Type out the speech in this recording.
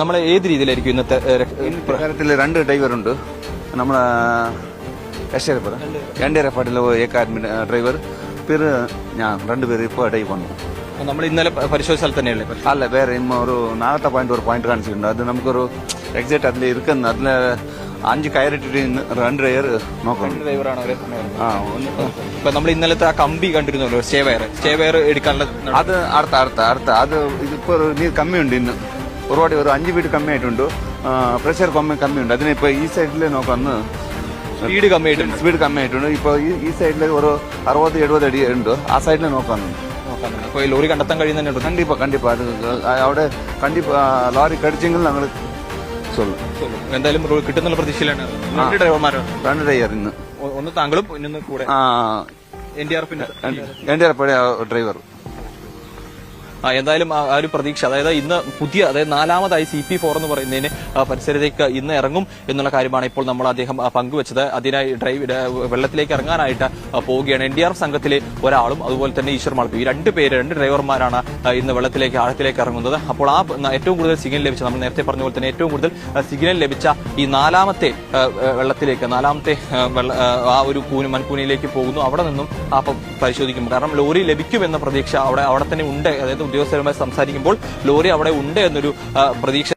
നമ്മൾ ഏത് രീതിയിലായിരിക്കും ഇന്നത്തെ പ്രകാരത്തിൽ രണ്ട് ഡ്രൈവർ ഉണ്ട്. നമ്മളെ എസ്റ്റേപ്പറ എൻഡിയറപ്പാട്ടിലെ ഏക ആദ്മി ഡ്രൈവർ പേര് ഞാൻ രണ്ടുപേരും ഇപ്പോൾ ഡൈവ് വന്നു. നമ്മൾ ഇന്നലെ പരിശോധിച്ച സ്ഥലത്ത് തന്നെയല്ലേ? അല്ല വേറെ ഇമ്മ ഒരു നാളത്തെ പോയിന്റ് ഒരു പോയിന്റ് കാണിച്ചിട്ടുണ്ട്. അത് നമുക്കൊരു എക്സാക്ട് അതിൽ ഇരിക്കുന്ന അതിൽ അഞ്ച് കയറിട്ടിട്ട് രണ്ട് ഡ്രൈവർ നോക്കണം. ഇപ്പൊ നമ്മൾ ഇന്നലത്തെ ആ കമ്പി കണ്ടിരുന്നല്ലോ സ്റ്റേ വയർ സ്റ്റേ വയർ എടുക്കാനുള്ള അത് അടുത്ത അടുത്ത അടുത്ത. അത് ഇതിപ്പോ കമ്മിയുണ്ട് ഇന്ന്. ഒരുപാട് ഒരു അഞ്ച് വീട് കമ്മിയായിട്ടുണ്ട്. പ്രഷർ കമ്മി കമ്മിയുണ്ട്. അതിനെ ഇപ്പോൾ ഈ സൈഡിൽ നോക്കാന്ന് സ്പീഡ് കമ്മിയായിട്ടുണ്ട്. സ്പീഡ് കമ്മിയായിട്ടുണ്ട്. ഇപ്പോൾ ഈ ഈ സൈഡിൽ ഒരു അറുപത് എഴുപത് അടി ഉണ്ട്. ആ സൈഡിൽ നോക്കാന്നുണ്ട് അപ്പോൾ ഈ ലോറി കണ്ടെത്താൻ കഴിയുന്നുണ്ട് കണ്ടിപ്പാ കണ്ടിപ്പാ. അത് അവിടെ കണ്ടിപ്പാ ലോറി കടിച്ചെങ്കിൽ ഞങ്ങൾ എന്തായാലും കിട്ടുന്നുള്ള പ്രതീക്ഷയിലാണ്. രണ്ട് ഡ്രൈവർമാരോ? രണ്ട് ഡ്രൈവർ ഇന്ന്. ഒന്ന് താങ്കളും ഇന്നൊന്ന് കൂടെ. N D R F driver. എന്തായാലും ആ ഒരു പ്രതീക്ഷ. അതായത് ഇന്ന് പുതിയ അതായത് നാലാമതായി സി പി ഫോർ എന്ന് പറയുന്നതിന് പരിസരത്തേക്ക് ഇന്ന് ഇറങ്ങും എന്നുള്ള കാര്യമാണ് ഇപ്പോൾ നമ്മൾ അദ്ദേഹം പങ്കുവച്ചത്. അതിനായി ഡ്രൈവ് വെള്ളത്തിലേക്ക് ഇറങ്ങാനായിട്ട് പോവുകയാണ്. എൻ ഡി ആർ സംഘത്തിലെ ഒരാളും അതുപോലെ തന്നെ ഈശ്വർ മാളപ്പി ഈ രണ്ട് പേര് രണ്ട് ഡ്രൈവർമാരാണ് ഇന്ന് വെള്ളത്തിലേക്ക് ആഴത്തിലേക്ക് ഇറങ്ങുന്നത്. അപ്പോൾ ആ ഏറ്റവും കൂടുതൽ സിഗ്നൽ ലഭിച്ച നമ്മൾ നേരത്തെ പറഞ്ഞ പോലെ തന്നെ ഏറ്റവും കൂടുതൽ സിഗ്നൽ ലഭിച്ച ഈ നാലാമത്തെ വെള്ളത്തിലേക്ക് നാലാമത്തെ ആ, ഒരു കൂന് മൺകൂനിയിലേക്ക് പോകുന്നു. അവിടെ നിന്നും ആ പരിശോധിക്കും. കാരണം ലോറി ലഭിക്കുമെന്ന പ്രതീക്ഷ അവിടെ അവിടെ തന്നെ ഉണ്ട്. അതായത് ഉദ്യോഗസ്ഥരുമായി സംസാരിക്കുമ്പോൾ ലോറി അവിടെ ഉണ്ട് എന്നൊരു പ്രതീക്ഷ